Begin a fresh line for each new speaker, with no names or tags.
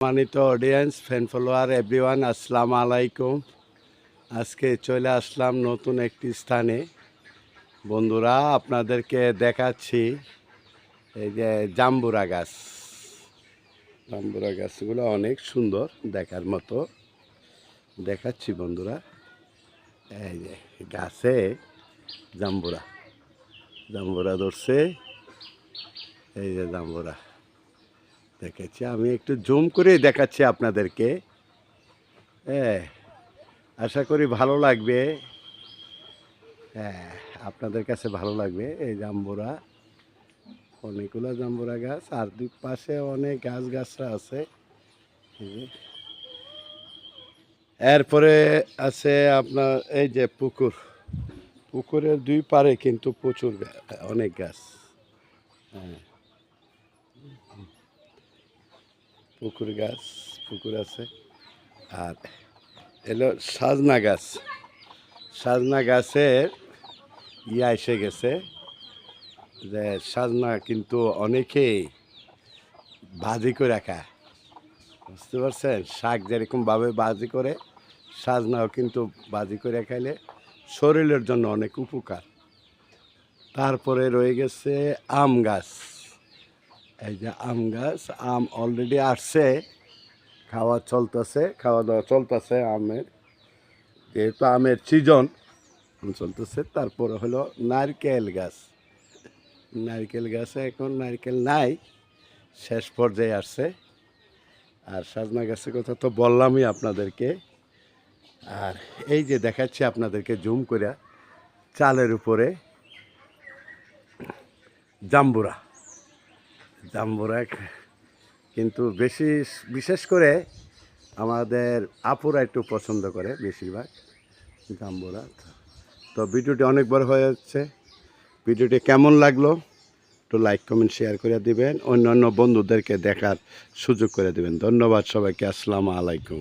সম্মানিত audience fan follower everyone আসসালামু আলাইকুম। আজকে চলে আসলাম নতুন একটি স্থানে। বন্ধুরা, আপনাদেরকে দেখাচ্ছি এই যে জাম্বুরা গাছ। জাম্বুরা গাছগুলো অনেক সুন্দর দেখার মতো। দেখাচ্ছি বন্ধুরা, এই যে গাছে জাম্বুরা। জাম্বুরা ধরছে, এই যে জাম্বুরা। দেখাচ্ছি আমি একটু জুম করে দেখাচ্ছি আপনাদেরকে। হ্যাঁ আশা করি ভালো লাগবে। হ্যাঁ আপনাদের কাছে ভালো লাগবে। এই জাম্বুরা, অনেকগুলো জাম্বুরা গাছ, আর দুই পাশে অনেক গাছ গাছরা আছে। এরপরে আছে আপনার এই যে পুকুর। পুকুরের দুই পারে কিন্তু প্রচুর অনেক গাছ। হ্যাঁ। পুকুর গাছ, পুকুর আছে। আর এলো সাজনা গাছ। সাজনা গাছের ইয়া এসে গেছে যে সাজনা কিন্তু অনেকেই ভাজি করে রাখা। বুঝতে পারছেন? শাক যেরকমভাবে ভাজি করে, সাজনাও কিন্তু ভাজি করে খাইলে শরীরের জন্য অনেক উপকার। তারপরে রয়ে গেছে আম গাছ। এই যে আম গাছ, আম অলরেডি আসছে, খাওয়া চলতেছে, খাওয়া দাওয়া চলতেছে আমের। যেহেতু আমের সিজন চলতেছে, তারপরে হলো নারকেল গাছ। নারকেল গাছে এখন নারকেল নাই, শেষ পর্যায়ে আসছে। আর সাজনা গাছের কথা তো বললামই আপনাদেরকে। আর এই যে দেখাচ্ছি আপনাদেরকে জুম করে চালের উপরে জাম্বুরা। জাম্বুরা কিন্তু বেশি, বিশেষ করে আমাদের আপুরা একটু পছন্দ করে বেশিরভাগ জাম্বুরা তো ভিডিওটি অনেক বড় হয়ে যাচ্ছে। ভিডিওটি কেমন লাগল একটু লাইক, কমেন্ট, শেয়ার করে দিবেন। অন্যান্য বন্ধুদেরকে দেখার সুযোগ করে দিবেন। ধন্যবাদ সবাইকে। আসসালামু আলাইকুম।